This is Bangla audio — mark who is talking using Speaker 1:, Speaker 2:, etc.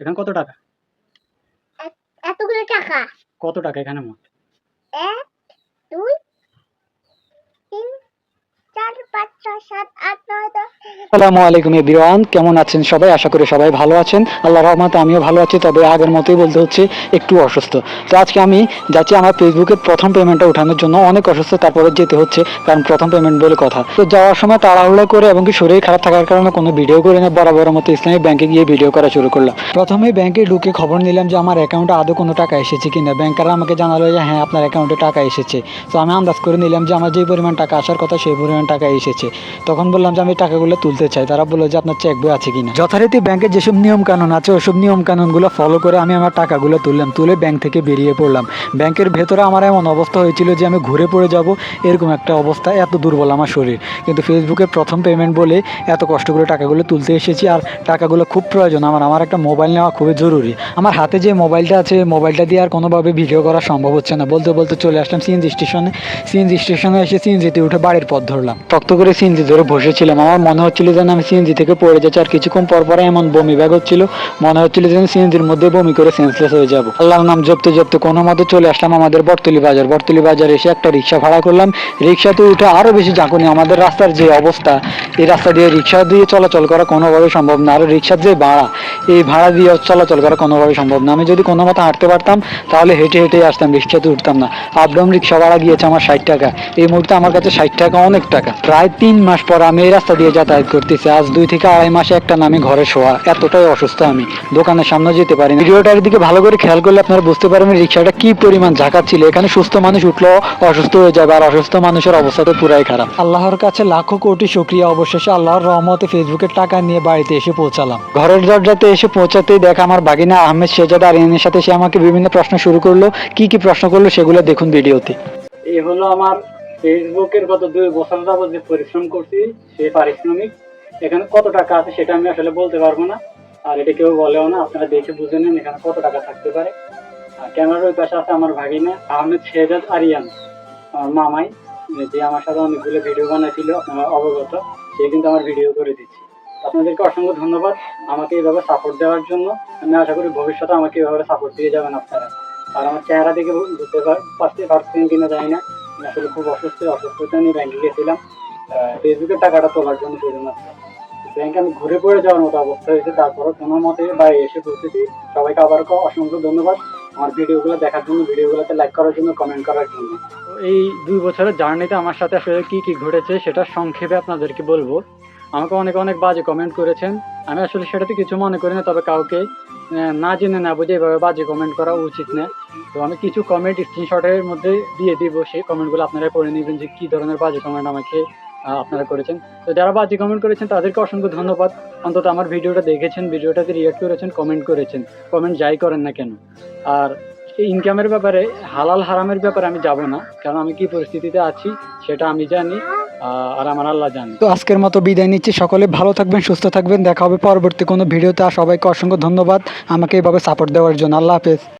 Speaker 1: এখানে কত টাকা
Speaker 2: এতগুলো টাকা
Speaker 1: কত টাকা এখানে মোট
Speaker 2: 1 2 3 4 5 6 7 8 9
Speaker 1: আসসালামু আলাইকুম এভরিওয়ান কেমন আছেন সবাই আশা করি সবাই ভালো আছেন আল্লাহ রহমতে আমিও ভালো আছি তবে আগের মতোই বলতে হচ্ছে একটু অসুস্থ তো আজকে আমি যাচ্ছি আমার ফেসবুকের প্রথম পেমেন্টটা ওঠানোর জন্য অনেক অসুস্থ তারপরে যেতে হচ্ছে কারণ প্রথম পেমেন্ট বলে কথা তো যাওয়ার সময় তাড়াহুড়ো করে এবং কি শরীর খারাপ থাকার কারণে কোনো ভিডিও করে না বরাবর মতো ইসলামী ব্যাংকে গিয়ে ভিডিও করা শুরু করলাম প্রথমে ব্যাংকে ঢুকে খবর নিলাম যে আমার অ্যাকাউন্টে আদৌ কোনো টাকা এসেছে কিনা ব্যাংকাররা আমাকে জানালো যে হ্যাঁ আপনার অ্যাকাউন্টে টাকা এসেছে তো আমি আন্দাজ করে নিলাম যে আমার যে পরিমাণ টাকা আসার কথা সেই পরিমাণ টাকা এসেছে তখন বললাম যে আমি টাকাগুলো গুলো তুলতে চাই তারা বলে যে আপনার চেক বই আছে কিনা যথারীতি ব্যাংকের যেসব নিয়ম কানুন আছে ওসব নিয়ম কানুনগুলো ফলো করে আমি আমার টাকাগুলো তুললাম তুলে ব্যাংক থেকে বেরিয়ে পড়লাম ব্যাংকের ভেতরে আমার এমন অবস্থা হয়েছিল যে আমি ঘুরে পড়ে যাব এরকম একটা অবস্থা এত দুর্বল আমার শরীর কিন্তু ফেসবুকে প্রথম পেমেন্ট বলে এত কষ্ট করে টাকাগুলো তুলতে এসেছি আর টাকাগুলো খুব প্রয়োজন আমার আমার একটা মোবাইল নেওয়া খুবই জরুরি আমার হাতে যে মোবাইলটা আছে মোবাইলটা দিয়ে আর কোনোভাবে ভিডিও করা সম্ভব হচ্ছে না বলতে বলতে চলে আসলাম সিএনজি স্টেশনে সিএনজি স্টেশনে এসে সিএনজিতে উঠে বাড়ির পথ ধরলাম তক্ত করে সিএনজি ধরে বসেছিলাম আমার মনে হচ্ছিল যেন আমি সিএনজি থেকে পড়ে যাচ্ছি আর কিছুক্ষণ পর পরে এমন বমি ব্যাগ হচ্ছিল মনে হচ্ছিল যেন সিএনজির মধ্যে বমি করে সেন্সলেস হয়ে যাবো আল্লাহর নাম জপতে জপতে কোনো মতে চলে আসলাম আমাদের বর্তলি বাজার বর্তলি বাজার এসে একটা রিক্সা ভাড়া করলাম রিক্সাতে উঠে আরও বেশি ঝাঁকুনি আমাদের রাস্তার যে অবস্থা এই রাস্তা দিয়ে রিক্সা দিয়ে চলাচল করা কোনোভাবে সম্ভব না আর রিক্সার যে ভাড়া এই ভাড়া দিয়ে চলাচল করা কোনোভাবে সম্ভব না আমি যদি কোনো মতো হাঁটতে পারতাম তাহলে হেঁটে হেঁটেই আসতাম রিক্সাতে উঠতাম না আপডাউন রিক্সা ভাড়া গিয়েছে আমার ষাট টাকা এই মুহূর্তে আমার কাছে ষাট টাকা অনেক টাকা প্রায় তিন মাস পর আমি এই রাস্তা দিয়ে যাতায়াত ডায়েট করতেছি আজ দুই থেকে আড়াই মাসে একটা নামে ঘরে শোয়া এতটাই অসুস্থ আমি দোকানের সামনে যেতে পারি ভিডিওটার দিকে ভালো করে খেয়াল করলে আপনারা বুঝতে পারবেন রিক্সাটা কি পরিমাণ ঝাঁকাচ্ছিল এখানে সুস্থ মানুষ উঠলেও অসুস্থ হয়ে যাবে আর অসুস্থ মানুষের অবস্থা তো পুরাই খারাপ আল্লাহর কাছে লাখো কোটি শুক্রিয়া অবশেষে আল্লাহর রহমতে ফেসবুকের টাকা নিয়ে বাড়িতে এসে পৌঁছালাম ঘরের দরজাতে এসে পৌঁছাতেই দেখা আমার বাগিনা আহমেদ শেজাদ আর এনের সাথে সে আমাকে বিভিন্ন প্রশ্ন শুরু করলো কি কি প্রশ্ন করলো সেগুলো দেখুন ভিডিওতে
Speaker 3: এই হলো আমার ফেসবুকের গত দুই বছর যাবত যে পরিশ্রম করছি সে পারিশ্রমিক এখানে কত টাকা আছে সেটা আমি আসলে বলতে পারবো না আর এটা কেউ বলেও না আপনারা দেখে বুঝে নেন এখানে কত টাকা থাকতে পারে আর ক্যামেরার ওই পাশে আছে আমার ভাগিনা আহমেদ শেহজাদ আরিয়ান আমার মামাই যে আমার সাথে অনেকগুলো ভিডিও বানাইছিল আপনারা অবগত সে কিন্তু আমার ভিডিও করে দিচ্ছে আপনাদেরকে অসংখ্য ধন্যবাদ আমাকে এইভাবে সাপোর্ট দেওয়ার জন্য আমি আশা করি ভবিষ্যতে আমাকে এইভাবে সাপোর্ট দিয়ে যাবেন আপনারা আর আমার চেহারা দেখে বুঝতে পারতে পারছেন কিনা জানি না আসলে খুব অসুস্থ অসুস্থতা আমি ব্যাংকে গেছিলাম ফেসবুকের টাকাটা তোলার জন্য শুধুমাত্র ব্যাংকে আমি ঘুরে পড়ে যাওয়ার মতো অবস্থা হয়েছে তারপরও কোনো মতে বাইরে এসে পৌঁছেছি সবাইকে আবার অসংখ্য ধন্যবাদ আমার ভিডিওগুলো দেখার জন্য ভিডিওগুলোতে লাইক করার জন্য কমেন্ট করার জন্য এই দুই বছরের জার্নিতে আমার সাথে আসলে কী কী ঘটেছে সেটা সংক্ষেপে আপনাদেরকে বলবো আমাকে অনেকে অনেক বাজে কমেন্ট করেছেন আমি আসলে সেটাতে কিছু মনে করি না তবে কাউকে না জেনে না বুঝে এভাবে বাজে কমেন্ট করা উচিত না তো আমি কিছু কমেন্ট স্ক্রিনশটের মধ্যে দিয়ে দিব সেই কমেন্টগুলো আপনারা পড়ে নেবেন যে কী ধরনের বাজে কমেন্ট আমাকে আপনারা করেছেন তো যারা বাজি কমেন্ট করেছেন তাদেরকে অসংখ্য ধন্যবাদ অন্তত আমার ভিডিওটা দেখেছেন ভিডিওটাতে রিয়াক্ট করেছেন কমেন্ট করেছেন কমেন্ট যাই করেন না কেন আর এই ইনকামের ব্যাপারে হালাল হারামের ব্যাপারে আমি যাব না কারণ আমি কি পরিস্থিতিতে আছি সেটা আমি জানি আর আমার আল্লাহ জানি তো আজকের মতো বিদায় নিচ্ছি সকলে ভালো থাকবেন সুস্থ থাকবেন দেখা হবে পরবর্তী কোনো ভিডিওতে আর সবাইকে অসংখ্য ধন্যবাদ আমাকে এইভাবে সাপোর্ট দেওয়ার জন্য আল্লাহ হাফেজ